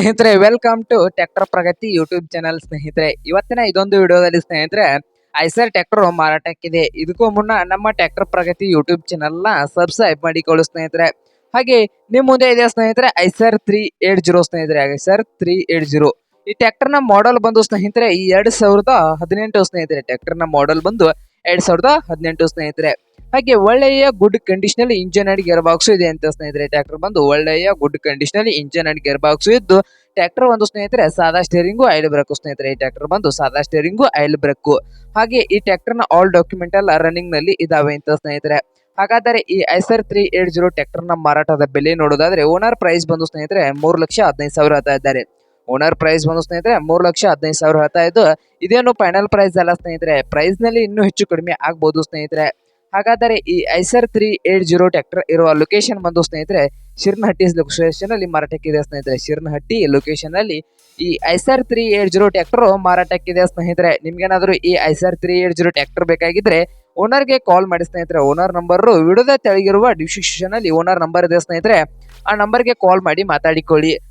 ಸ್ನೇಹಿತರೆ welcome to tractor Pragati YouTube channel ಸ್ನೇಹಿತರೆ. ಇವತ್ತಿನ ಇದೊಂದು ವಿಡಿಯೋದಲ್ಲಿ ಸ್ನೇಹಿತರೆ ಐಸರ್ ಟ್ರ್ಯಾಕ್ಟರ್ ಮಾರಾಟಕ್ಕಿದೆ. ಇದಕ್ಕೂ ಮುನ್ನ ನಮ್ಮ ಟ್ರ್ಯಾಕ್ಟರ್ ಪ್ರಗತಿ ಯೂಟ್ಯೂಬ್ ಚಾನಲ್ನ ಸಬ್ಸ್ಕ್ರೈಬ್ ಮಾಡಿಕೊಳ್ಳು ಸ್ನೇಹಿತರೆ. ಹಾಗೆ ನಿಮ್ಮ ಮುಂದೆ ಇದೆ ಸ್ನೇಹಿತರೆ ಐಸರ್ ತ್ರೀ ಏಟ್ ಜೀರೋ ಸ್ನೇಹಿತರೆ. ಐಸರ್ ತ್ರೀ ಏಟ್ ಜೀರೋ ಈ ನ ಮಾಡೆಲ್ ಬಂದು ಸ್ನೇಹಿತರೆ, ಈ ಎರಡ್ ಸಾವಿರದ ಹದಿನೆಂಟು ಸ್ನೇಹಿತರೆ. ಟ್ರ್ಯಾಕ್ಟರ್ನ ಮಾಡೆಲ್ ಬಂದು ಎರಡ್ ಸಾವಿರದ ಹದಿನೆಂಟು ಸ್ನೇಹಿತರೆ. ಹಾಗೆ ಒಳ್ಳೆಯ good condition engine and gear box ಇದೆ ಅಂತ ಸ್ನೇಹಿತರೆ ಟ್ರ್ಯಾಕ್ಟರ್ ಬಂದು ಒಳ್ಳೆಯ good condition engine and gear box ಇದ್ದು ಟ್ರ್ಯಾಕ್ಟರ್ ಒಂದು ಸ್ನೇಹಿತರೆ, ಸಾದಾ ಸ್ಟೇರಿಂಗು ಐಲ್ ಬ್ರೇಕು ಸ್ನೇಹಿತರೆ. ಈ ಟ್ರ್ಯಾಕ್ಟರ್ ಬಂದು ಸಾದಾ ಸ್ಟೇರಿಂಗು ಐಲ್ ಬ್ರೇಕು ಹಾಗೆ ಈ ಟ್ರ್ಯಾಕ್ಟರ್ನ ಆಲ್ ಡಾಕ್ಯುಮೆಂಟ್ ಎಲ್ಲ ರನ್ನಿಂಗ್ನಲ್ಲಿ ಇದಾವೆ ಅಂತ ಸ್ನೇಹಿತರೆ. ಹಾಗಾದರೆ ಈ ಐಸರ್ ತ್ರೀ ಏಟ್ ಜೀರೋ ಟ್ರ್ಯಾಕ್ಟರ್ನ ಮಾರಾಟದ ಬೆಲೆ ನೋಡೋದಾದ್ರೆ ಓನರ್ ಪ್ರೈಸ್ ಬಂದು ಸ್ನೇಹಿತರೆ, ಮೂರು ಲಕ್ಷ ಹದಿನೈದು ಸಾವಿರ ಆತ ಇದ್ದಾರೆ. ಓನರ್ ಪ್ರೈಸ್ ಬಂದು ಸ್ನೇಹಿತರೆ, ಮೂರು ಲಕ್ಷ ಹದಿನೈದು ಸಾವಿರ ಹೇಳ್ತಾ ಇದ್ದು, ಇದೇನು ಫೈನಲ್ ಪ್ರೈಸ್ ಅಲ್ಲ ಸ್ನೇಹಿತರೆ ಪ್ರೈಸ್ನಲ್ಲಿ ಇನ್ನೂ ಹೆಚ್ಚು ಕಡಿಮೆ ಆಗ್ಬೋದು ಸ್ನೇಹಿತರೆ. ಹಾಗಾದರೆ ಈ Eicher three eight zero tractor ಇರುವ ಲೊಕೇಶನ್ ಬಂದು ಸ್ನೇಹಿತರೆ, ಶಿರ್ನಹಟ್ಟಿ ಲೊಕೇಶನ್ ಅಲ್ಲಿ ಮಾರಾಟಕ್ಕಿದೆ ಸ್ನೇಹಿತರೆ. ಶಿರ್ನಹಟ್ಟಿ ಲೊಕೇಶನ್ ಅಲ್ಲಿ ಈ Eicher three eight zero tractor ಮಾರಾಟಕ್ಕಿದೆ ಸ್ನೇಹಿತರೆ. ನಿಮ್ಗೇನಾದ್ರೂ ಈ Eicher three eight zero tractor ಬೇಕಾಗಿದ್ರೆ ಓನರ್ಗೆ ಕಾಲ್ ಮಾಡಿ ಸ್ನೇಹಿತರೆ. ಓನರ್ ನಂಬರ್ ವಿಡಿಯೋದ ತೆಳಗಿರುವ ಡಿಸ್ಕ್ರಿಪ್ಷನ್ ಅಲ್ಲಿ ಓನರ್ ನಂಬರ್ ಇದೆ ಸ್ನೇಹಿತರೆ. ಆ ನಂಬರ್ಗೆ ಕಾಲ್ ಮಾಡಿ ಮಾತಾಡಿಕೊಳ್ಳಿ.